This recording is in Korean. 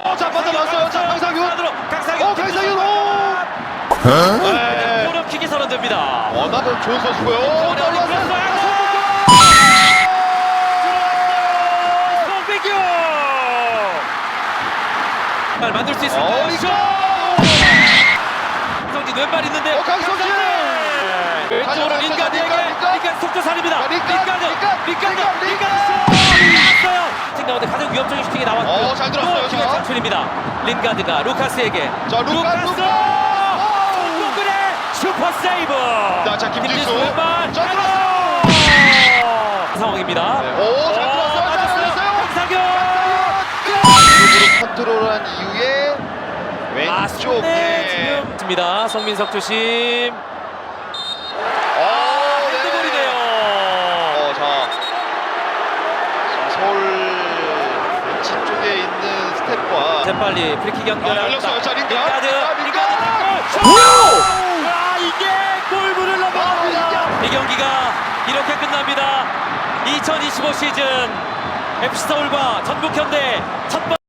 어, 자, 빠져나왔어요. 자, 강상윤. 강상윤. 어, 강상윤. 오! 네. 코너킥이 선언됩니다. 워낙 좋은 선수고요. 송백규. 발 만들 수 있을까요? 어, 이거. 성진 왼발 있는데. 어, 강성진. 왼쪽으로 가져갔어요. 린가드에게 린가드, 린가드. 린가드 속도 살입니다. 자, 린가드, 린가드, 린가드, 위협적인 슈팅이 나왔고요. 어, 잘 들었어요, 기회 자. 창출입니다. 린가드가 루카스에게. 자, 루카. 루카. 송국근의 슈퍼 세이브. 자, 자, 김진수. 왼발. 자, 들어왔어요. 상황입니다. 네. 오, 잘 들어왔어요. 잘. 들어왔어요. 강상현. 일부러 컨트롤한 이후에 아, 왼쪽 손에 네. 지금 있습니다. 송민석 조심. 어, 네. 핸드볼이네요. 어, 자. 지금 서울 왼쪽 쪽에 스텝과 재빨리 프리킥 아, 연결합니다. 열렸어요. 자. 린가드. 골! 아, 이게 골문을 아, 넘어갑니다. 이게- 이 경기가 이렇게 끝납니다. 2025 시즌 FC 서울과 전북 현대 첫 번.